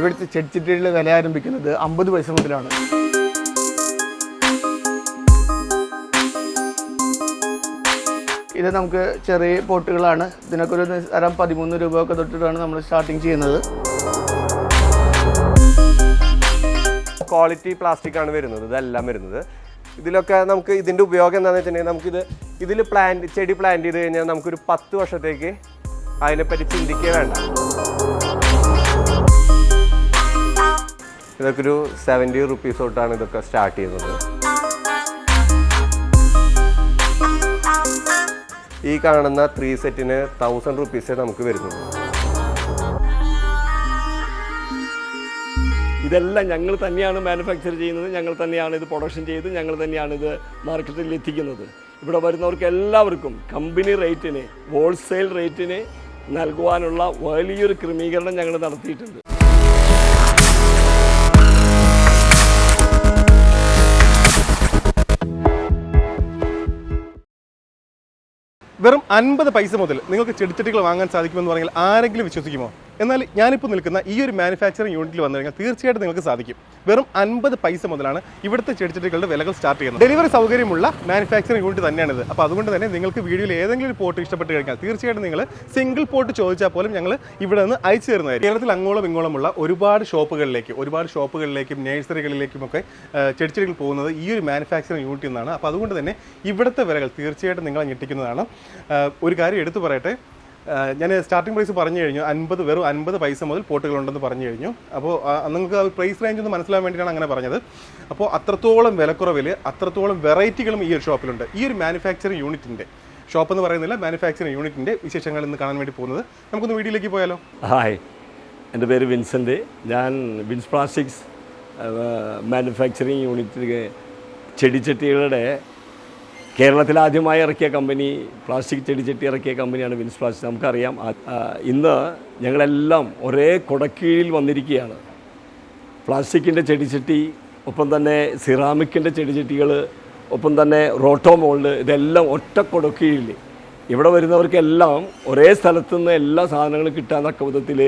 ഇവിടുത്തെ ചെടിച്ചിട്ടിയുടെ വില ആരംഭിക്കുന്നത് അമ്പത് പൈസ മുതലാണ്. ഇത് നമുക്ക് ചെറിയ പോട്ടുകളാണ്. ഇതിനൊക്കെ ഒരു നിസ്സാരം പതിമൂന്ന് രൂപ ഒക്കെ തൊട്ടിട്ടാണ് നമ്മൾ സ്റ്റാർട്ടിങ് ചെയ്യുന്നത്. ക്വാളിറ്റി പ്ലാസ്റ്റിക് ആണ് വരുന്നത്. ഇതെല്ലാം വരുന്നത്. ഇതിലൊക്കെ നമുക്ക് ഇതിന്റെ ഉപയോഗം എന്താണെന്ന് വെച്ചിട്ടുണ്ടെങ്കിൽ നമുക്കിത് ഇതിൽ പ്ലാന്റ് ചെടി പ്ലാന്റ് ചെയ്ത് കഴിഞ്ഞാൽ നമുക്കൊരു പത്ത് വർഷത്തേക്ക് അതിനെപ്പറ്റി ചിന്തിക്കുക വേണ്ട. ഇതൊക്കെ ഒരു സെവന്റി റുപ്പീസ് തൊട്ടാണ് ഇതൊക്കെ സ്റ്റാർട്ട് ചെയ്യുന്നത്. ഈ കാണുന്ന ത്രീ സെറ്റിന് തൗസൻഡ് റുപ്പീസേ നമുക്ക് വരുന്നുള്ളൂ ഇതെല്ലാം ഞങ്ങൾ തന്നെയാണ് മാനുഫാക്ചർ ചെയ്യുന്നത് ഞങ്ങൾ തന്നെയാണ് ഇത് പ്രൊഡക്ഷൻ ചെയ്ത് ഞങ്ങൾ തന്നെയാണ് ഇത് മാർക്കറ്റിൽ എത്തിക്കുന്നത്. ഇവിടെ വരുന്നവർക്ക് എല്ലാവർക്കും കമ്പനി റേറ്റിന് ഹോൾസെയിൽ റേറ്റിന് നൽകുവാനുള്ള വലിയൊരു ക്രമീകരണം ഞങ്ങൾ നടത്തിയിട്ടുണ്ട്. വെറും അൻപത് പൈസ മുതൽ നിങ്ങൾക്ക് ചെടിച്ചട്ടികൾ വാങ്ങാൻ സാധിക്കുമെന്ന് പറഞ്ഞാൽ ആരെങ്കിലും വിശ്വസിക്കുമോ? എന്നാൽ ഞാനിപ്പോൾ നിൽക്കുന്ന ഈ ഒരു മാനുഫാക്ചറിങ് യൂണിറ്റിൽ വന്നു കഴിഞ്ഞാൽ തീർച്ചയായിട്ടും നിങ്ങൾക്ക് സാധിക്കും. വെറും അൻപത് പൈസ മുതലാണ് ഇവിടുത്തെ ചെടിച്ചെടികളുടെ വിലകൾ സ്റ്റാർട്ട് ചെയ്യുന്നത്. ഡെലിവറി സൗകര്യമുള്ള മാനുഫാക്ചറിങ് യൂണിറ്റ് തന്നെയാണിത്. അപ്പോൾ അതുകൊണ്ട് തന്നെ നിങ്ങൾക്ക് വീഡിയോയിൽ ഏതെങ്കിലും ഒരു പോട്ട് ഇഷ്ടപ്പെട്ട് കഴിഞ്ഞാൽ തീർച്ചയായിട്ടും നിങ്ങൾ സിംഗിൾ പോട്ട് ചോദിച്ചാൽ പോലും ഞങ്ങൾ ഇവിടെ നിന്ന് അയച്ചു തരുന്നതായിരിക്കും. കേരളത്തിൽ അങ്ങോളം ഇങ്ങോളമുള്ള ഒരുപാട് ഷോപ്പുകളിലേക്ക് ഒരുപാട് ഷോപ്പുകളിലേക്കും നേഴ്സറികളിലേക്കും ഒക്കെ ചെടിച്ചെടികൾ പോകുന്നത് ഈ ഒരു മാനുഫാക്ചറിങ് യൂണിറ്റിൽ നിന്നാണ്. അപ്പോൾ അതുകൊണ്ട് തന്നെ ഇവിടുത്തെ വിലകൾ തീർച്ചയായിട്ടും നിങ്ങളെ ഞെട്ടിക്കുന്നതാണ്. ഒരു കാര്യം എടുത്തു പറയട്ടെ. ഞാൻ സ്റ്റാർട്ടിംഗ് പ്രൈസ് പറഞ്ഞു കഴിഞ്ഞു. അൻപത് വെറും അൻപത് പൈസ മുതൽ പോട്ടുകളുണ്ടെന്ന് പറഞ്ഞു കഴിഞ്ഞു. അപ്പോൾ നിങ്ങൾക്ക് പ്രൈസ് റേഞ്ച് ഒന്ന് മനസ്സിലാൻ വേണ്ടിയിട്ടാണ് അങ്ങനെ പറഞ്ഞത്. അപ്പോൾ അത്രത്തോളം വിലക്കുറവിൽ അത്രത്തോളം വെറൈറ്റികളും ഈ ഒരു ഷോപ്പിലുണ്ട്. ഈ ഒരു മാനുഫാക്ചറിങ് യൂണിറ്റിന്റെ ഷോപ്പ് എന്ന് പറയുന്നില്ല മാനുഫാക്ചറിങ് യൂണിറ്റിന്റെ വിശേഷങ്ങൾ ഇന്ന് കാണാൻ വേണ്ടി പോകുന്നത്. നമുക്കൊന്ന് വീഡിയോയിലേക്ക് പോയാലോ? ഹായ് എന്റെ പേര് വിൻസെന്റ്. ഞാൻ വിൻസ് പ്ലാസ്റ്റിക്സ് മാനുഫാക്ചറിങ് യൂണിറ്റിന്റെ ചെടിച്ചട്ടികളുടെ കേരളത്തിൽ ആദ്യമായി ഇറക്കിയ കമ്പനി പ്ലാസ്റ്റിക് ചെടിച്ചട്ടി ഇറക്കിയ കമ്പനിയാണ് വിൻസ് പ്ലാസ്റ്റിക്. നമുക്കറിയാം ഇന്ന് ഞങ്ങളെല്ലാം ഒരേ കുടക്കീഴിൽ വന്നിരിക്കുകയാണ്. പ്ലാസ്റ്റിക്കിന്റെ ചെടിച്ചട്ടി ഒപ്പം തന്നെ സിറാമിക്കിന്റെ ചെടിച്ചട്ടികൾ ഒപ്പം തന്നെ റോട്ടോ മോൾഡ് ഇതെല്ലാം ഒറ്റ കുടക്കീഴിൽ ഇവിടെ വരുന്നവർക്കെല്ലാം ഒരേ സ്ഥലത്തു നിന്ന് എല്ലാ സാധനങ്ങളും കിട്ടാൻ തക്ക വിധത്തിൽ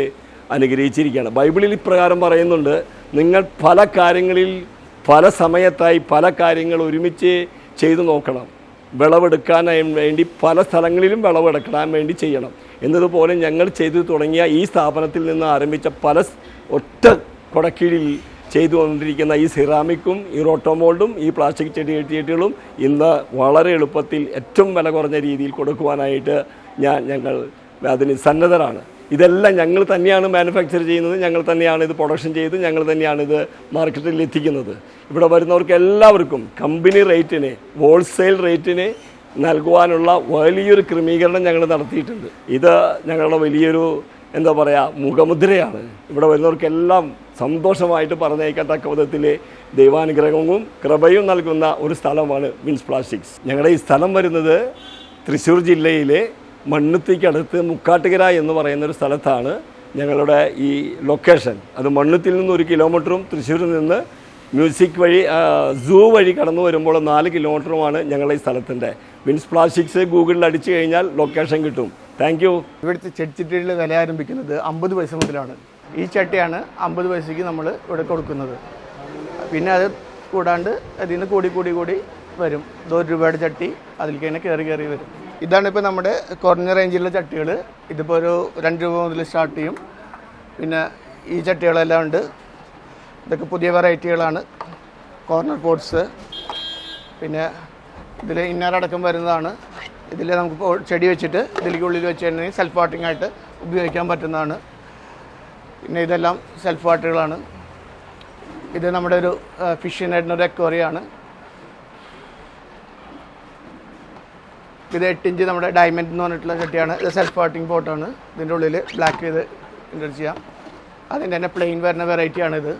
അനുഗ്രഹിച്ചിരിക്കുകയാണ്. ബൈബിളിൽ ഇപ്രകാരം പറയുന്നുണ്ട് നിങ്ങൾ പല കാര്യങ്ങളിൽ പല സമയത്തായി പല കാര്യങ്ങൾ ഒരുമിച്ച് ചെയ്തു നോക്കണം. വിളവെടുക്കാനായി വേണ്ടി പല സ്ഥലങ്ങളിലും വിളവെടുക്കാൻ വേണ്ടി ചെയ്യണം. എന്നതുപോലെ ഞങ്ങൾ ചെയ്തു തുടങ്ങിയ ഈ സ്ഥാപനത്തിൽ നിന്ന് ആരംഭിച്ച പല ഒറ്റ കൊടക്കീഴിൽ ചെയ്തു കൊണ്ടിരിക്കുന്ന ഈ സിറാമിക്കും ഈ റോട്ടോമോൾഡും ഈ പ്ലാസ്റ്റിക് ചെടി ചെടികളും ഇന്ന് വളരെ എളുപ്പത്തിൽ ഏറ്റവും വില കുറഞ്ഞ രീതിയിൽ കൊടുക്കുവാനായിട്ട് ഞാൻ ഞങ്ങൾ അതിന് സന്നദ്ധരാണ്. ഇതെല്ലാം ഞങ്ങൾ തന്നെയാണ് മാനുഫാക്ചർ ചെയ്യുന്നത് ഞങ്ങൾ തന്നെയാണ് ഇത് പ്രൊഡക്ഷൻ ചെയ്ത് ഞങ്ങൾ തന്നെയാണ് ഇത് മാർക്കറ്റിൽ എത്തിക്കുന്നത്. ഇവിടെ വരുന്നവർക്ക് എല്ലാവർക്കും കമ്പനി റേറ്റിന് ഹോൾസെയിൽ റേറ്റിന് നൽകുവാനുള്ള വലിയൊരു ക്രമീകരണം ഞങ്ങൾ നടത്തിയിട്ടുണ്ട്. ഇത് ഞങ്ങളുടെ വലിയൊരു എന്താ പറയുക മുഖമുദ്രയാണ്. ഇവിടെ വരുന്നവർക്കെല്ലാം സന്തോഷമായിട്ട് പറഞ്ഞേക്കാൻ തക്ക വിധത്തിൽ ദൈവാനുഗ്രഹവും കൃപയും നൽകുന്ന ഒരു സ്ഥലമാണ് വിൻസ് പ്ലാസ്റ്റിക്സ്. ഞങ്ങളുടെ ഈ സ്ഥലം വരുന്നത് തൃശ്ശൂർ ജില്ലയിലെ മണ്ണുത്തിക്കടുത്ത് മുക്കാട്ടുകര എന്ന് പറയുന്ന ഒരു സ്ഥലത്താണ് ഞങ്ങളുടെ ഈ ലൊക്കേഷൻ അത് മണ്ണുത്തിൽ നിന്ന് ഒരു കിലോമീറ്ററും തൃശ്ശൂരിൽ നിന്ന് മ്യൂസിക് വഴി സൂ വഴി കടന്നു വരുമ്പോൾ നാല് കിലോമീറ്ററുമാണ് ഞങ്ങളുടെ ഈ സ്ഥലത്തിന്റെ. വിൻസ് പ്ലാസ്റ്റിക്സ് ഗൂഗിളിൽ അടിച്ചു കഴിഞ്ഞാൽ ലൊക്കേഷൻ കിട്ടും. താങ്ക് യു ഇവിടുത്തെ ചെടിച്ചിട്ടിയുടെ വില ആരംഭിക്കുന്നത് അമ്പത് പൈസ മുതലാണ്. ഈ ചട്ടിയാണ് അമ്പത് പൈസയ്ക്ക് നമ്മൾ ഇവിടെ കൊടുക്കുന്നത്. പിന്നെ അത് കൂടാണ്ട് അതിൽ നിന്ന് കൂടി കൂടി കൂടി വരും. ഇത് ഒരു രൂപയുടെ ചട്ടി അതിലേക്ക് തന്നെ കയറി കയറി വരും. ഇതാണ് ഇപ്പോൾ നമ്മുടെ കുറഞ്ഞ റേഞ്ചിലുള്ള ചട്ടികൾ ഇതിപ്പോൾ ഒരു രണ്ട് രൂപ മുതൽ സ്റ്റാർട്ട് ചെയ്യും. പിന്നെ ഈ ചട്ടികളെല്ലാം ഉണ്ട്. ഇതൊക്കെ പുതിയ വെറൈറ്റികളാണ് കോർണർ പോട്ട്സ് പിന്നെ ഇതിൽ ഇന്നർ അടക്കം വരുന്നതാണ്. ഇതിൽ നമുക്ക് ചെടി വെച്ചിട്ട് ഇതിലേക്ക് ഉള്ളിൽ വെച്ച് കഴിഞ്ഞാൽ സെൽഫ് വാട്ടിംഗ് ആയിട്ട് ഉപയോഗിക്കാൻ പറ്റുന്നതാണ്. പിന്നെ ഇതെല്ലാം സെൽഫ് വാട്ടുകളാണ് ഇത് നമ്മുടെ ഒരു ഫിഷിനായിട്ടുള്ള ഒരു എക്വറിയാണ് ഇത് എട്ട് ഇഞ്ച് നമ്മുടെ ഡയമണ്ട് എന്ന് പറഞ്ഞിട്ടുള്ള ചട്ടിയാണ്. ഇത് സെൽഫ് വാട്ടിംഗ് പോട്ടാണ് ഇതിന്റെ ഉള്ളിൽ ബ്ലാക്ക് ചെയ്ത് ഇൻഡർ ചെയ്യാം. അതിന്റെ തന്നെ പ്ലെയിൻ വരുന്ന വെറൈറ്റിയാണിത്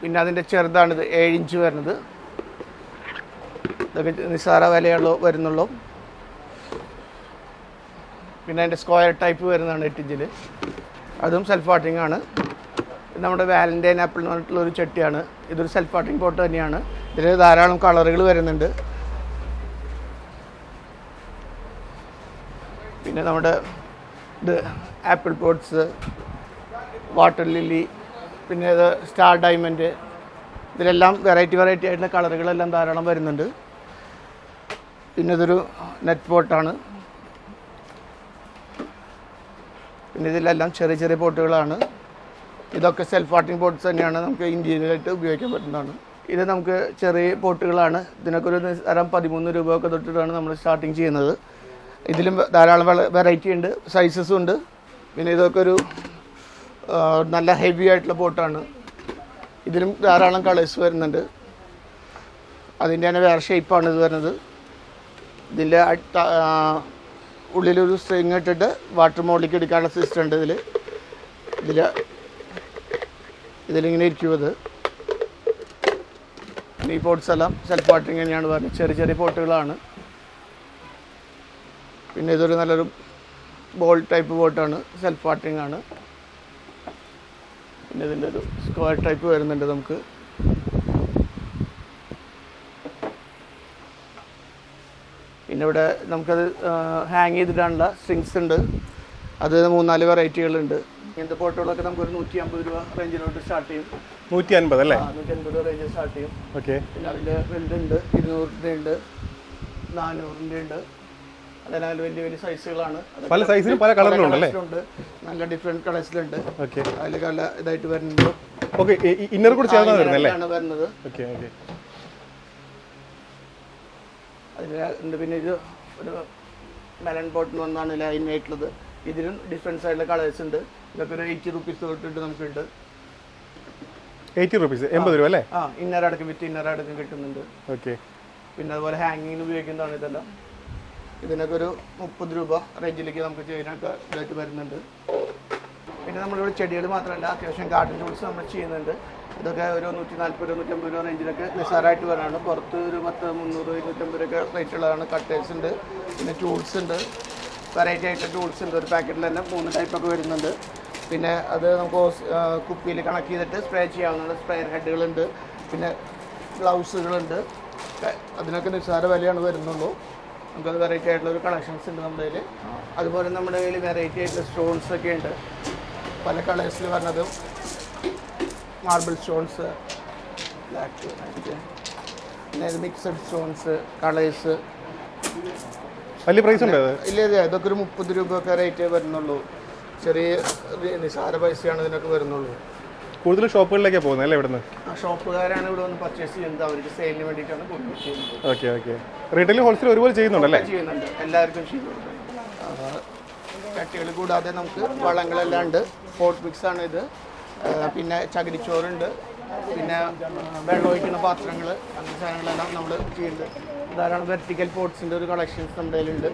പിന്നെ അതിന്റെ ചെറുതാണിത് ഏഴ് ഇഞ്ച് വരുന്നത്. ഇതൊക്കെ നിസ്സാര വിലയുള്ളൂ വരുന്നുള്ളൂ. പിന്നെ അതിന്റെ സ്ക്വയർ ടൈപ്പ് വരുന്നതാണ് എട്ട് ഇഞ്ചിൽ അതും സെൽഫ് വാട്ടിംഗ് ആണ്. ഇത് നമ്മുടെ വാലന്റൈൻ ആപ്പിൾ എന്ന് പറഞ്ഞിട്ടുള്ള ഒരു ചട്ടിയാണ്. ഇതൊരു സെൽഫ് വാട്ടിംഗ് പോട്ട് തന്നെയാണ്. ഇതിൽ ധാരാളം കളറുകൾ വരുന്നുണ്ട്. പിന്നെ നമ്മുടെ ഇത് ആപ്പിൾ പോട്ട്സ് വാട്ടർ ലില്ലി പിന്നെ ഇത് സ്റ്റാർ ഡയമണ്ട് ഇതിലെല്ലാം വെറൈറ്റി വെറൈറ്റി ആയിട്ടുള്ള കളറുകളെല്ലാം ധാരാളം വരുന്നുണ്ട്. പിന്നെ ഇതൊരു നെറ്റ് പോട്ടാണ്. പിന്നെ ഇതിലെല്ലാം ചെറിയ ചെറിയ പോട്ടുകളാണ്. ഇതൊക്കെ സെൽഫ് വാട്ടിംഗ് പോട്ട്സ് തന്നെയാണ് നമുക്ക് ഇന്ത്യയിലായിട്ട് ഉപയോഗിക്കാൻ പറ്റുന്നതാണ്. ഇത് നമുക്ക് ചെറിയ പോട്ടുകളാണ്. ഇതിനൊക്കെ ഒരു നിസ്സാരം പതിമൂന്ന് രൂപ ഒക്കെ തൊട്ടിട്ടാണ് നമ്മൾ സ്റ്റാർട്ടിങ് ചെയ്യുന്നത്. ഇതിലും ധാരാളം വെറൈറ്റി ഉണ്ട് സൈസസും ഉണ്ട്. പിന്നെ ഇതൊക്കെ ഒരു നല്ല ഹെവി ആയിട്ടുള്ള പോട്ടാണ്. ഇതിലും ധാരാളം കളേഴ്സ് വരുന്നുണ്ട്. അതിന്റെ തന്നെ വേറെ ഷേപ്പാണ് ഇത് വരുന്നത്. ഇതിന്റെ ഉള്ളിലൊരു സ്ട്രിങ് ഇട്ടിട്ട് വാട്ടർ മോളിലേക്ക് എടുക്കാനുള്ള സിസ്റ്റം ഉണ്ട് ഇതിൽ ഇതിൽ ഇതിലിങ്ങനെ ഇരിക്കും ഈ പോട്ട്സ് എല്ലാം സെൽഫ് വാട്ടറിങ് തന്നെയാണ് പറഞ്ഞത്. ചെറിയ ചെറിയ പോട്ടുകളാണ് പിന്നെ ഇതൊരു നല്ലൊരു ബോൾ ടൈപ്പ് ബോട്ടാണ് സെൽഫ് വാട്ടറിങ് ആണ്. പിന്നെ ഇതിന്റെ ഒരു സ്ക്വയർ ടൈപ്പ് വരുന്നുണ്ട് നമുക്ക്. പിന്നെ ഇവിടെ നമുക്കത് ഹാങ് ചെയ്തിട്ടാണുള്ള സ്ട്രിങ്സ് ഉണ്ട്. അത് മൂന്നാൽ വെറൈറ്റികളുണ്ട് ഇങ്ങനത്തെ നമുക്ക് ഒരു നൂറ്റി അമ്പത് രൂപ റേഞ്ചിലോട്ട് സ്റ്റാർട്ട് ചെയ്യും. നൂറ്റി അൻപത് അല്ലേ? നൂറ്റി അൻപത് രൂപ റേഞ്ചിൽ സ്റ്റാർട്ട് ചെയ്യും. ഓക്കെ പിന്നെ അതിന്റെ വലുതുണ്ട് ഇരുന്നൂറിന്റെ ഉണ്ട് നാനൂറിന്റെ ഉണ്ട്. അതിനാൽ വലിയ വലിയ സൈസുകളാണ് പല സൈസിലും പല കളറിലുണ്ടല്ലേ ഉണ്ട് നല്ല ഡിഫറെന്റ് കളേഴ്സിലുണ്ട് ഓക്കെ അതിൽ നല്ല ഇതായിട്ട് വരുന്നുണ്ട്. ഓക്കെ ഇന്നർ കൂടി ചേർന്നാണ് വരുന്നത് അല്ലേ വരുന്നത്. ഓക്കെ ഓക്കെ അതിൽ പിന്നെ ഇത് ഒരു മെലൺ ബോട്ടിൽ ഒന്നാണ് ലൈൻ ആയിട്ടുള്ളത്. ഇതിലും ഡിഫറെൻസ് ആയിട്ടുള്ള കളേഴ്സ് ഉണ്ട്. ഇതൊക്കെ ഒരു എയ്റ്റി റുപ്പീസ് തൊട്ടിട്ട് നമുക്കുണ്ട്. എയ്റ്റി റുപ്പീസ് എൺപത് രൂപ അല്ലേ? ആ ഇന്നർ അടക്കം വിത്ത് ഇന്നർ അടക്കം കിട്ടുന്നുണ്ട്. ഓക്കെ. പിന്നെ അതുപോലെ ഹാങ്ങിങ്ങിന് ഉപയോഗിക്കുന്നതാണ് ഇതെല്ലാം. ഇതിനൊക്കെ ഒരു മുപ്പത് രൂപ റേഞ്ചിലേക്ക് നമുക്ക് ചെയ്യാനൊക്കെ ഇതായിട്ട് വരുന്നുണ്ട്. പിന്നെ നമ്മളിവിടെ ചെടികൾ മാത്രമല്ല അത്യാവശ്യം ഗാർഡൻ ടൂൾസ് നമ്മൾ ചെയ്യുന്നുണ്ട്. ഇതൊക്കെ ഒരു നൂറ്റി നാൽപ്പത് രൂപ നൂറ്റമ്പത് രൂപ റേഞ്ചിലൊക്കെ നിസ്സാരമായിട്ട് വരാണ് പുറത്ത് ഒരു പത്ത് മുന്നൂറ് ഇരുന്നൂറ്റമ്പത് രൂപയൊക്കെ റേറ്റ് ഉള്ളതാണ്. കട്ടേഴ്സ് ഉണ്ട്. പിന്നെ ടൂൾസ് ഉണ്ട്. വെറൈറ്റി ആയിട്ട് ടൂൾസ് ഉണ്ട്. ഒരു പാക്കറ്റിൽ തന്നെ മൂന്ന് ടൈപ്പൊക്കെ വരുന്നുണ്ട്. പിന്നെ അത് നമുക്ക് കുപ്പിയിൽ കണക്ട് ചെയ്തിട്ട് സ്പ്രേ ചെയ്യാവുന്ന സ്പ്രേ ഹെഡുകളുണ്ട്. പിന്നെ ഗ്ലൗസുകളുണ്ട് അതിനൊക്കെ നിസ്സാര വിലയാണ് വരുന്നുള്ളൂ. നമുക്ക് വെറൈറ്റി ആയിട്ടുള്ള ഒരു കളക്ഷൻസ് ഉണ്ട് നമ്മുടെ കയ്യിൽ അതുപോലെ നമ്മുടെ കയ്യിൽ വെറൈറ്റി ആയിട്ടുള്ള സ്റ്റോൺസ് ഒക്കെ ഉണ്ട്. പല കളേഴ്സിൽ പറഞ്ഞത് മാർബിൾ സ്റ്റോൺസ് ബ്ലാക്ക് പിന്നെ മിക്സഡ് സ്റ്റോൺസ് കളേഴ്സ് വലിയ പ്രൈസ് ഉണ്ട് ഇല്ല ഇല്ല ഇതൊക്കെ ഒരു മുപ്പത് രൂപയൊക്കെ റേറ്റ് വരുന്നുള്ളൂ. ചെറിയ നിസാര പൈസയാണ് ഇതിനൊക്കെ വരുന്നുള്ളൂ. കൂടുതൽ ഷോപ്പുകളിലേക്കാണ് പോകുന്നത് അല്ലേ ഇവിടുന്ന്? ഷോപ്പുകാരാണ് ഇവിടെ വന്ന് പർച്ചേസ് ചെയ്യുന്നത്. അവർക്ക് സെയിലിന് വേണ്ടിയിട്ടാണ് കൂടുതൽ ചെയ്യുന്നത്. ഓക്കെ ഓക്കെ റീറ്റെയിൽ ഹോൾസെയിൽ ഒരുപോലെ ചെയ്യുന്നുണ്ടല്ലേ ചെയ്യുന്നുണ്ട്. എല്ലാവർക്കും ചെയ്യുന്നുണ്ട്. ചട്ടികൾ കൂടാതെ നമുക്ക് വളങ്ങളെല്ലാം ഉണ്ട്. ഫോർട്ട് മിക്സ് ആണ് ഇത്. പിന്നെ ചകിരിച്ചോറുണ്ട്. പിന്നെ വെള്ളം ഒഴിക്കുന്ന പാത്രങ്ങൾ അങ്ങനത്തെ സാധനങ്ങളെല്ലാം നമ്മൾ ചെയ്യുന്നുണ്ട്. ധാരാളം വെർട്ടിക്കൽ പോട്ട്സിന്റെ ഒരു കളക്ഷൻസ് നമ്മുടെ കയ്യിലുണ്ട്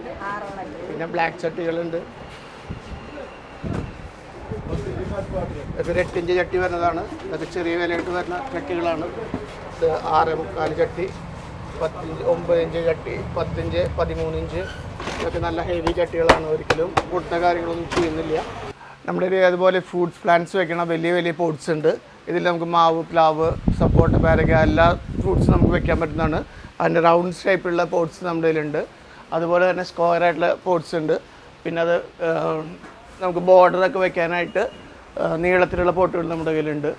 പിന്നെ ബ്ലാക്ക് ചട്ടികളുണ്ട്. എട്ടിഞ്ച് ചട്ടി വരുന്നതാണ്. ഇതൊക്കെ ചെറിയ വിലയിട്ട് വരുന്ന ചട്ടികളാണ്. ആറ് മുക്കാൽ ചട്ടി പത്തിഞ്ച് ഒമ്പത് ഇഞ്ച് ചട്ടി പത്തിഞ്ച് പതിമൂന്ന് ഇഞ്ച്. ഇതൊക്കെ നല്ല ഹെവി ചട്ടികളാണ് ഒരിക്കലും. കൂടുതൽ കാര്യങ്ങളൊന്നും ചെയ്യുന്നില്ല. നമ്മുടെ ഒരു അതുപോലെ ഫ്രൂട്ട്സ് പ്ലാന്റ്സ് വെക്കണ വലിയ വലിയ പോട്ട്സ് ഉണ്ട്. ഇതിൽ നമുക്ക് മാവ് പ്ലാവ് സപ്പോർട്ട് പേരക്ക എല്ലാ ഫ്രൂട്ട്സും നമുക്ക് വെക്കാൻ പറ്റുന്നതാണ്. അതിന്റെ റൗണ്ട് ഷേപ്പിലുള്ള പോട്ട്സ് നമ്മുടെ കയ്യിലുണ്ട്. അതുപോലെ തന്നെ സ്ക്വയർ ആയിട്ടുള്ള പോട്ട്സ് ഉണ്ട്. പിന്നെ അത് നമുക്ക് ബോർഡറൊക്കെ വെക്കാനായിട്ട് നീളത്തിലുള്ള പോട്ടുകൾ നമ്മുടെ കയ്യിലുണ്ട്.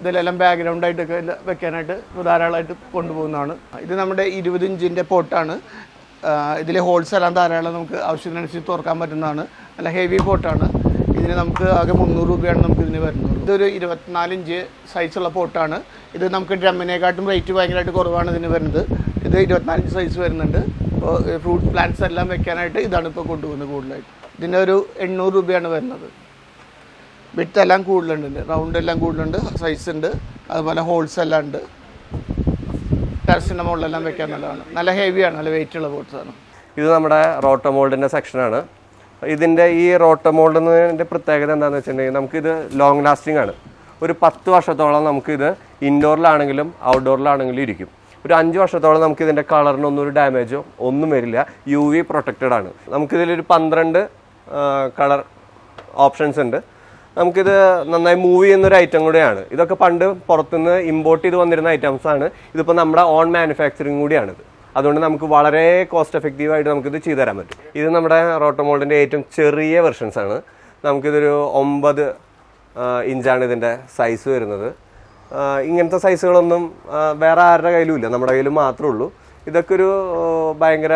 ഇതിലെല്ലാം ബാക്ക്ഗ്രൗണ്ട് ആയിട്ടൊക്കെ വെക്കാനായിട്ട് ധാരാളമായിട്ട് കൊണ്ടുപോകുന്നതാണ്. ഇത് നമ്മുടെ ഇരുപത് ഇഞ്ചിന്റെ പോട്ടാണ് ഇതിൽ ഹോൾസ് എല്ലാം ധാരാളം നമുക്ക് ആവശ്യത്തിനനുസരിച്ച് തുറക്കാൻ പറ്റുന്നതാണ്. നല്ല ഹെവി പോട്ടാണ് ഇതിന് നമുക്ക് ആകെ മുന്നൂറ് രൂപയാണ് നമുക്ക് ഇതിന് വരുന്നത്. ഇതൊരു ഇരുപത്തിനാല് ഇഞ്ച് സൈസുള്ള പോട്ടാണ് ഇത് നമുക്ക് ഡ്രമ്മിനെക്കാട്ടും റേറ്റ് ഭയങ്കരമായിട്ട് കുറവാണ് ഇതിന് വരുന്നത്. ഇത് ഇരുപത്തിനാല് ഇഞ്ച് സൈസ് വരുന്നുണ്ട്. അപ്പോൾ ഫ്രൂട്ട് പ്ലാന്റ്സ് എല്ലാം വെക്കാനായിട്ട് ഇതാണ് ഇപ്പോൾ കൊണ്ടുപോകുന്നത് കൂടുതലായിട്ട്. ഇതിന്റെ ഒരു എണ്ണൂറ് രൂപയാണ് വരുന്നത്. വിട്ട് എല്ലാം കൂടുതലുണ്ട് റൗണ്ട് എല്ലാം കൂടുതലുണ്ട്. സൈസ് ഉണ്ട്. അതുപോലെ ഹോൾസ് എല്ലാം ഉണ്ട്. ടെറസിന്റെ മുകളിലെല്ലാം വെക്കാൻ നല്ലതാണ്. നല്ല ഹെവിയാണ് നല്ല വെയിറ്റ് ഉള്ള ബോട്ട്സ് ആണ്. ഇത് നമ്മുടെ റോട്ടോമോൾഡിന്റെ സെക്ഷനാണ് ഇതിന്റെ ഈ റോട്ടോമോൾഡിന്റെ പ്രത്യേകത എന്താണെന്ന് വെച്ചിട്ടുണ്ടെങ്കിൽ നമുക്കിത് ലോങ് ലാസ്റ്റിംഗ് ആണ്. ഒരു പത്ത് വർഷത്തോളം നമുക്കിത് ഇൻഡോറിലാണെങ്കിലും ഔട്ട്ഡോറിലാണെങ്കിലും ഇരിക്കും. ഒരു അഞ്ച് വർഷത്തോളം നമുക്ക് ഇതിന്റെ കളറിനൊന്നും ഒരു ഡാമേജോ ഒന്നും വരില്ല. യു വി പ്രൊട്ടക്റ്റഡ് ആണ്. നമുക്കിതിലൊരു പന്ത്രണ്ട് കളർ ഓപ്ഷൻസ് ഉണ്ട്. നമുക്കിത് നന്നായി മൂവ് ചെയ്യുന്ന ഒരു ഐറ്റം കൂടെയാണ്. ഇതൊക്കെ പണ്ട് പുറത്തുനിന്ന് ഇമ്പോർട്ട് ചെയ്ത് വന്നിരുന്ന ഐറ്റംസ് ആണ്. ഇതിപ്പോൾ നമ്മുടെ ഓൺ മാനുഫാക്ചറിങ് കൂടിയാണിത്. അതുകൊണ്ട് നമുക്ക് വളരെ കോസ്റ്റ് എഫക്റ്റീവ് ആയിട്ട് നമുക്കിത് ചെയ്തു തരാൻ പറ്റും. ഇത് നമ്മുടെ റോട്ടോമോൾഡിന്റെ ഏറ്റവും ചെറിയ വെർഷൻസ് ആണ്. നമുക്കിതൊരു ഒമ്പത് ഇഞ്ചാണ് ഇതിന്റെ സൈസ് വരുന്നത്. ഇങ്ങനത്തെ സൈസുകളൊന്നും വേറെ ആരുടെ കയ്യിലും ഇല്ല. നമ്മുടെ കയ്യിൽ മാത്രമേ ഉള്ളൂ. ഇതൊക്കെ ഒരു ഭയങ്കര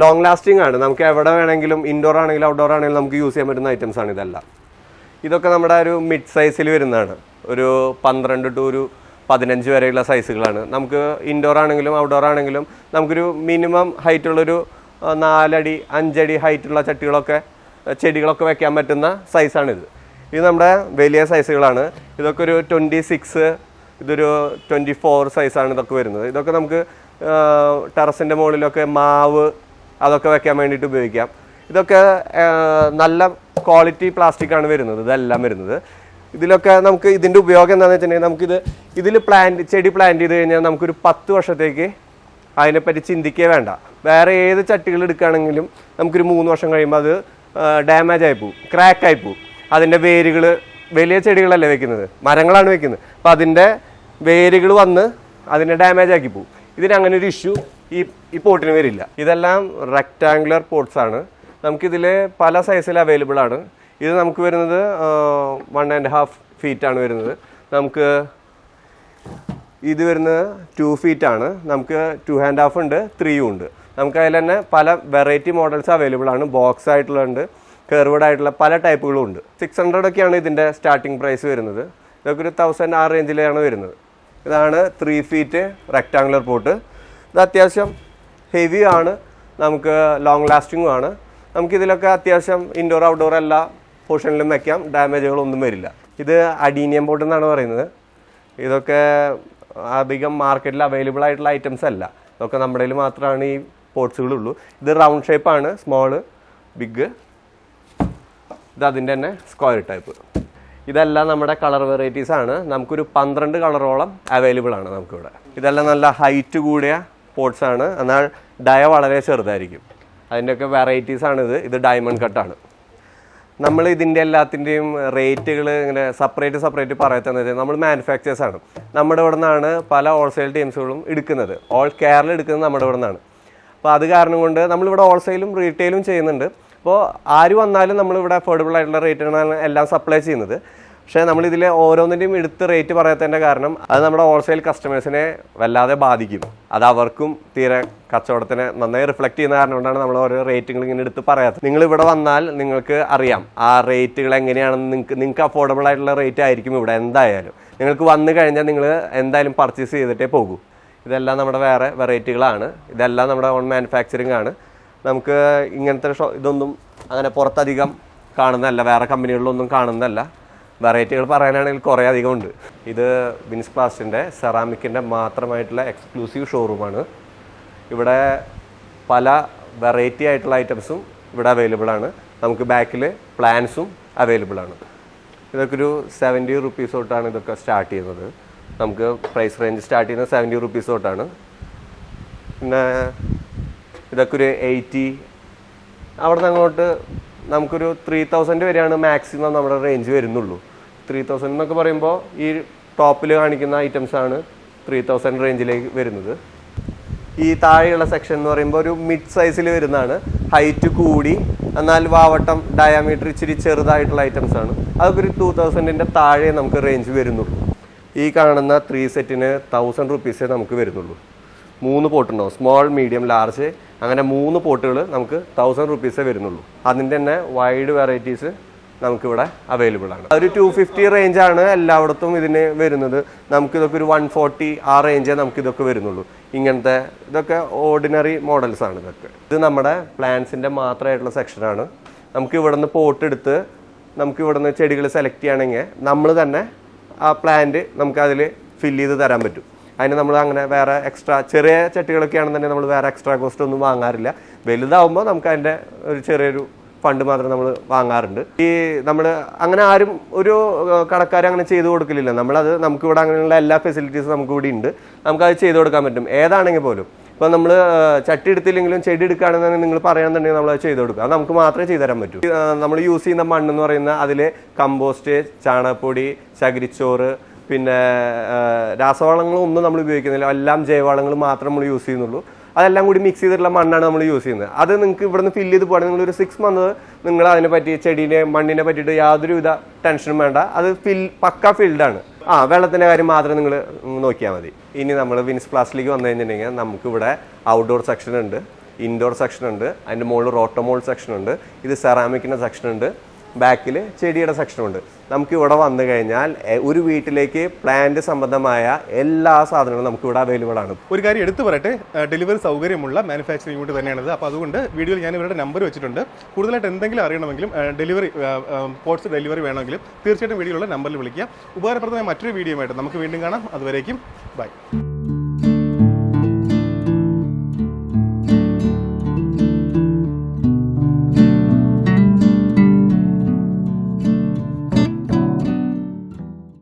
ലോങ് ലാസ്റ്റിംഗ് ആണ്. നമുക്ക് എവിടെ വേണമെങ്കിലും ഇൻഡോർ ആണെങ്കിലും ഔട്ട്ഡോർ ആണെങ്കിലും നമുക്ക് യൂസ് ചെയ്യാൻ പറ്റുന്ന ഐറ്റംസ് ആണ് ഇതെല്ലാം. ഇതൊക്കെ നമ്മുടെ ഒരു മിഡ് സൈസിൽ വരുന്നതാണ്. ഒരു പന്ത്രണ്ട് ടു ഒരു പതിനഞ്ച് വരെയുള്ള സൈസുകളാണ്. നമുക്ക് ഇൻഡോർ ആണെങ്കിലും ഔട്ട്ഡോർ ആണെങ്കിലും നമുക്കൊരു മിനിമം ഹൈറ്റുള്ളൊരു നാലടി അഞ്ചടി ഹൈറ്റുള്ള ചട്ടികളൊക്കെ ചെടികളൊക്കെ വയ്ക്കാൻ പറ്റുന്ന സൈസാണിത് ഇത് നമ്മുടെ വലിയ സൈസുകളാണ് ഇതൊക്കെ ഒരു ട്വന്റി സിക്സ് ഇതൊരു ട്വന്റി ഫോർ സൈസാണ് ഇതൊക്കെ വരുന്നത്. ഇതൊക്കെ നമുക്ക് ടെറസിന്റെ മുകളിലൊക്കെ മാവ് അതൊക്കെ വെക്കാൻ വേണ്ടിയിട്ട് ഉപയോഗിക്കാം. ഇതൊക്കെ നല്ല ക്വാളിറ്റി പ്ലാസ്റ്റിക് ആണ് വരുന്നത്. ഇതെല്ലാം വരുന്നത്. ഇതിലൊക്കെ നമുക്ക് ഇതിന്റെ ഉപയോഗം എന്താണെന്ന് വെച്ചിട്ടുണ്ടെങ്കിൽ നമുക്കിത് ഇതിൽ പ്ലാന്റ് ചെടി പ്ലാന്റ് ചെയ്ത് കഴിഞ്ഞാൽ നമുക്കൊരു പത്ത് വർഷത്തേക്ക് അതിനെപ്പറ്റി ചിന്തിക്കേ വേണ്ട. വേറെ ഏത് ചട്ടികൾ എടുക്കുകയാണെങ്കിലും നമുക്കൊരു മൂന്ന് വർഷം കഴിയുമ്പോൾ അത് ഡാമേജ് ആയി ക്രാക്ക് ആയി പോകും. അതിന്റെ വേരുകൾ വലിയ ചെടികളല്ലേ വെക്കുന്നത്? മരങ്ങളാണ് വെക്കുന്നത്. അപ്പോൾ അതിന്റെ വേരുകൾ വന്ന് അതിനെ ഡാമേജ് ആക്കി പോകും. ഇതിന് അങ്ങനെ ഒരു ഇഷ്യൂ ഈ ഈ പോട്ടിന് വരില്ല. ഇതെല്ലാം റെക്റ്റാങ്കുലർ പോട്ട്സ് ആണ്. നമുക്കിതിൽ പല സൈസിൽ അവൈലബിൾ ആണ്. ഇത് നമുക്ക് വരുന്നത് വൺ ആൻഡ് ഹാഫ് ആണ് വരുന്നത്. നമുക്ക് ഇത് വരുന്നത് ടു ആണ്. നമുക്ക് ടു ഹാൻഡ് ഹാഫ് ഉണ്ട് ത്രീയും ഉണ്ട്. നമുക്ക് അതിൽ തന്നെ പല വെറൈറ്റി മോഡൽസ് അവൈലബിൾ ആണ്. ബോക്സ് ആയിട്ടുള്ളുണ്ട് കെർവഡ് ആയിട്ടുള്ള പല ടൈപ്പുകളും ഉണ്ട്. സിക്സ് ഹൺഡ്രഡ് ഒക്കെയാണ് ഇതിന്റെ സ്റ്റാർട്ടിംഗ് പ്രൈസ് വരുന്നത്. ഇതൊക്കെ ഒരു തൗസൻഡ് ആ റേഞ്ചിലാണ് വരുന്നത്. ഇതാണ് ത്രീ ഫീറ്റ് റെക്റ്റാങ്കുലർ പോട്ട് ഇത് അത്യാവശ്യം ഹെവി ആണ്. നമുക്ക് ലോങ് ലാസ്റ്റിംഗും ആണ്. നമുക്കിതിലൊക്കെ അത്യാവശ്യം ഇൻഡോർ ഔട്ട്ഡോർ എല്ലാ പോർഷനിലും വെക്കാം ഡാമേജുകളൊന്നും വരില്ല. ഇത് അഡീനിയം പോട്ട് എന്നാണ് പറയുന്നത്. ഇതൊക്കെ അധികം മാർക്കറ്റിൽ അവൈലബിൾ ആയിട്ടുള്ള ഐറ്റംസ് അല്ല. ഇതൊക്കെ നമ്മുടെ കയ്യിൽ മാത്രമാണ് ഈ പോട്ട്സുകളുള്ളൂ ഇത് റൗണ്ട് ഷേപ്പാണ് സ്മോൾ ബിഗ് ഇത് അതിന്റെ തന്നെ സ്ക്വയർ ടൈപ്പ് ഇതെല്ലാം നമ്മുടെ കളർ വെറൈറ്റീസ് ആണ്. നമുക്കൊരു പന്ത്രണ്ട് കളറോളം അവൈലബിൾ ആണ് നമുക്കിവിടെ. ഇതെല്ലാം നല്ല ഹൈറ്റ് കൂടിയ പോട്ട്സ് ആണ്. എന്നാൽ ഡയ വളരെ ചെറുതായിരിക്കും. അതിന്റെയൊക്കെ വെറൈറ്റീസ് ആണ് ഇത് ഇത് ഡയമണ്ട് കട്ടാണ് നമ്മൾ ഇതിന്റെ എല്ലാത്തിന്റെയും റേറ്റുകൾ ഇങ്ങനെ സെപ്പറേറ്റ് സെപ്പറേറ്റ് പറയത്തുന്നത് നമ്മൾ മാനുഫാക്ചേഴ്സ് ആണ്. നമ്മുടെ ഇവിടെ നിന്നാണ് പല ഹോൾസെയിൽ ടീംസുകളും എടുക്കുന്നത്. ഓൾ കേരള എടുക്കുന്നത് നമ്മുടെ ഇവിടെ നിന്നാണ് അപ്പോൾ അത് കാരണം കൊണ്ട് നമ്മളിവിടെ ഹോൾസെയിലും റീറ്റെയിലും ചെയ്യുന്നുണ്ട്. അപ്പോൾ ആര് വന്നാലും നമ്മളിവിടെ അഫോർഡബിൾ ആയിട്ടുള്ള റേറ്റിനാണ് എല്ലാം സപ്ലൈ ചെയ്യുന്നത്. പക്ഷേ നമ്മളിതിൽ ഓരോന്നിന്റെയും എടുത്ത് റേറ്റ് പറയാത്തതിന്റെ കാരണം അത് നമ്മുടെ ഹോൾസെയിൽ കസ്റ്റമേഴ്സിനെ വല്ലാതെ ബാധിക്കും അത് അവർക്കും തീരെ കച്ചവടത്തിനെ നന്നായി റിഫ്ലക്ട് ചെയ്യുന്ന കാരണം കൊണ്ടാണ് നമ്മൾ ഓരോ റേറ്റുകൾ ഇങ്ങനെ എടുത്ത് പറയാത്തത്. നിങ്ങൾ ഇവിടെ വന്നാൽ നിങ്ങൾക്ക് അറിയാം ആ റേറ്റുകൾ എങ്ങനെയാണെന്ന് നിങ്ങൾക്ക് നിങ്ങൾക്ക് അഫോർഡബിൾ ആയിട്ടുള്ള റേറ്റ് ആയിരിക്കും ഇവിടെ എന്തായാലും. നിങ്ങൾക്ക് വന്നു കഴിഞ്ഞാൽ നിങ്ങൾ എന്തായാലും പർച്ചേസ് ചെയ്തിട്ടേ പോകൂ. ഇതെല്ലാം നമ്മുടെ വേറെ വെറൈറ്റികളാണ് ഇതെല്ലാം നമ്മുടെ ഓൺ മാനുഫാക്ചറിങ് ആണ്. നമുക്ക് ഇങ്ങനത്തെ ഇതൊന്നും അങ്ങനെ പുറത്തധികം കാണുന്നതല്ല. വേറെ കമ്പനികളിലൊന്നും കാണുന്നതല്ല. വെറൈറ്റികൾ പറയാനാണെങ്കിൽ കുറേ അധികം ഉണ്ട് ഇത് വിൻസ് പ്ലാസ്റ്റിന്റെ സെറാമിക്കിന്റെ മാത്രമായിട്ടുള്ള എക്സ്ക്ലൂസീവ് ഷോറൂമാണ്. ഇവിടെ പല വെറൈറ്റി ആയിട്ടുള്ള ഐറ്റംസും ഇവിടെ അവൈലബിൾ ആണ്. നമുക്ക് ബാക്കിൽ പ്ലാൻസും അവൈലബിൾ ആണ്. ഇതൊക്കെ ഒരു സെവന്റി റുപ്പീസ് തൊട്ടാണ് ഇതൊക്കെ സ്റ്റാർട്ട് ചെയ്യുന്നത്. നമുക്ക് പ്രൈസ് റേഞ്ച് സ്റ്റാർട്ട് ചെയ്യുന്നത് സെവന്റി റുപ്പീസ് തൊട്ടാണ്. പിന്നെ ഇതൊക്കെ ഒരു എയ്റ്റി അവിടെ നിന്ന് അങ്ങോട്ട് നമുക്കൊരു ത്രീ തൗസൻഡ് വരെയാണ് മാക്സിമം നമ്മുടെ റേഞ്ച് വരുന്നുള്ളൂ. ത്രീ തൗസൻഡ് എന്നൊക്കെ പറയുമ്പോൾ ഈ ടോപ്പിൽ കാണിക്കുന്ന ഐറ്റംസ് ആണ് ത്രീ തൗസൻഡ് റേഞ്ചിലേക്ക് വരുന്നത്. ഈ താഴെയുള്ള സെക്ഷൻ എന്ന് പറയുമ്പോൾ ഒരു മിഡ് സൈസിൽ വരുന്നതാണ്. ഹൈറ്റ് കൂടി എന്നാൽ വാവട്ടം ഡയാമീറ്റർ ഇച്ചിരി ചെറുതായിട്ടുള്ള ഐറ്റംസ് ആണ്. അതൊക്കെ ഒരു ടൂ തൗസൻഡിന്റെ താഴെ നമുക്ക് റേഞ്ച് വരുന്നുള്ളൂ ഈ കാണുന്ന ത്രീ സെറ്റിന് തൗസൻഡ് റുപ്പീസേ നമുക്ക് വരുന്നുള്ളൂ. മൂന്ന് പോട്ടുണ്ടോ സ്മോൾ മീഡിയം ലാർജ് അങ്ങനെ മൂന്ന് പോട്ടുകൾ നമുക്ക് തൗസൻഡ് റുപ്പീസേ വരുന്നുള്ളൂ. അതിന്റെ തന്നെ വൈഡ് വെറൈറ്റീസ് നമുക്കിവിടെ അവൈലബിൾ ആണ്. ഒരു ടു ഫിഫ്റ്റി റേഞ്ചാണ് എല്ലായിടത്തും ഇതിന് വരുന്നത്. നമുക്കിതൊക്കെ ഒരു വൺ ഫോർട്ടി ആ റേഞ്ചേ നമുക്കിതൊക്കെ വരുന്നുള്ളൂ. ഇങ്ങനത്തെ ഇതൊക്കെ ഓർഡിനറി മോഡൽസ് ആണ് ഇതൊക്കെ. ഇത് നമ്മുടെ പ്ലാന്റ്സിന്റെ മാത്രമായിട്ടുള്ള സെക്ഷനാണ് നമുക്ക് ഇവിടുന്ന് പോട്ട് എടുത്ത് നമുക്ക് ഇവിടുന്ന് ചെടികൾ സെലക്ട് ചെയ്യുകയാണെങ്കിൽ നമ്മൾ തന്നെ ആ പ്ലാന്റ് നമുക്ക് അതിൽ ഫില്ല് ചെയ്ത് തരാൻ പറ്റും. അതിന് നമ്മൾ അങ്ങനെ വേറെ എക്സ്ട്രാ ചെറിയ ചട്ടികളൊക്കെ ആണെന്നുണ്ടെങ്കിൽ നമ്മൾ വേറെ എക്സ്ട്രാ കോസ്റ്റ് ഒന്നും വാങ്ങാറില്ല. വലുതാവുമ്പോൾ നമുക്ക് അതിന്റെ ഒരു ചെറിയൊരു ഫണ്ട് മാത്രം നമ്മൾ വാങ്ങാറുണ്ട്. ഈ നമ്മൾ അങ്ങനെ ആരും ഒരു കടക്കാർ അങ്ങനെ ചെയ്തു കൊടുക്കലില്ല. നമ്മളത് നമുക്കിവിടെ അങ്ങനെയുള്ള എല്ലാ ഫെസിലിറ്റീസും നമുക്ക് ഇവിടെ ഉണ്ട്. നമുക്കത് ചെയ്തു കൊടുക്കാൻ പറ്റും. ഏതാണെങ്കിൽ പോലും. ഇപ്പം നമ്മൾ ചട്ടി എടുത്തില്ലെങ്കിലും ചെടി എടുക്കുകയാണെന്നുണ്ടെങ്കിൽ നിങ്ങൾ പറയുകയാണെന്നുണ്ടെങ്കിൽ നമ്മൾ അത് ചെയ്ത് കൊടുക്കുക. അത് നമുക്ക് മാത്രമേ ചെയ്തു തരാൻ പറ്റൂ. നമ്മൾ യൂസ് ചെയ്യുന്ന മണ്ണെന്ന് പറയുന്ന അതിൽ കമ്പോസ്റ്റ് ചാണകപ്പൊടി ചകിരിച്ചോറ് പിന്നെ രാസവളങ്ങളൊന്നും നമ്മൾ ഉപയോഗിക്കുന്നില്ല. എല്ലാം ജൈവവളങ്ങൾ മാത്രം നമ്മൾ യൂസ് ചെയ്യുന്നുള്ളൂ. അതെല്ലാം കൂടി മിക്സ് ചെയ്തിട്ടുള്ള മണ്ണാണ് നമ്മൾ യൂസ് ചെയ്യുന്നത്. അത് നിങ്ങൾക്ക് ഇവിടുന്ന് ഫില്ല് ചെയ്ത് പോകണമെങ്കിൽ നിങ്ങൾ ഒരു സിക്സ് മന്ത് നിങ്ങൾ അതിനെ പറ്റി ചെടീനെ മണ്ണിനെ പറ്റിയിട്ട് യാതൊരുവിധ ടെൻഷനും വേണ്ട. അത് ഫിൽ പക്ക ഫീൽഡാണ് ആ വെള്ളത്തിന്റെ കാര്യം മാത്രം നിങ്ങൾ നോക്കിയാൽ മതി. ഇനി നമ്മൾ വിൻസ് പ്ലാസ്റ്റിലേക്ക് വന്നു കഴിഞ്ഞിട്ടുണ്ടെങ്കിൽ നമുക്ക് ഇവിടെ ഔട്ട്ഡോർ സെക്ഷൻ ഉണ്ട് ഇൻഡോർ സെക്ഷൻ ഉണ്ട് അതിന്റെ മുകളിൽ റോട്ടോമോൾ സെക്ഷൻ ഉണ്ട് ഇത് സെറാമിക്കിന്റെ സെക്ഷൻ ഉണ്ട്. ബാക്കിൽ ചെടിയുടെ സെക്ഷനുണ്ട് നമുക്ക് ഇവിടെ വന്നു കഴിഞ്ഞാൽ ഒരു വീട്ടിലേക്ക് പ്ലാന്റ് സംബന്ധമായ എല്ലാ സാധനങ്ങളും നമുക്ക് ഇവിടെ അവൈലബിൾ ആണ്. ഒരു കാര്യം എടുത്തു പറയട്ടെ. ഡെലിവറി സൗകര്യമുള്ള മാനുഫാക്ചറിംഗ് യൂണിറ്റ് തന്നെയാണിത് അപ്പോൾ അതുകൊണ്ട് വീഡിയോയിൽ ഞാൻ ഇവരുടെ നമ്പർ വെച്ചിട്ടുണ്ട്. കൂടുതലായിട്ട് എന്തെങ്കിലും അറിയണമെങ്കിലും ഡെലിവറി പോർട്സ് ഡെലിവറി വേണമെങ്കിലും തീർച്ചയായിട്ടും വീഡിയോയിലുള്ള നമ്പറിൽ വിളിക്കുക ഉപകാരപ്രദമായ മറ്റൊരു വീഡിയോ ആയിട്ട് നമുക്ക് വീണ്ടും കാണാം. അതുവരേക്കും ബൈ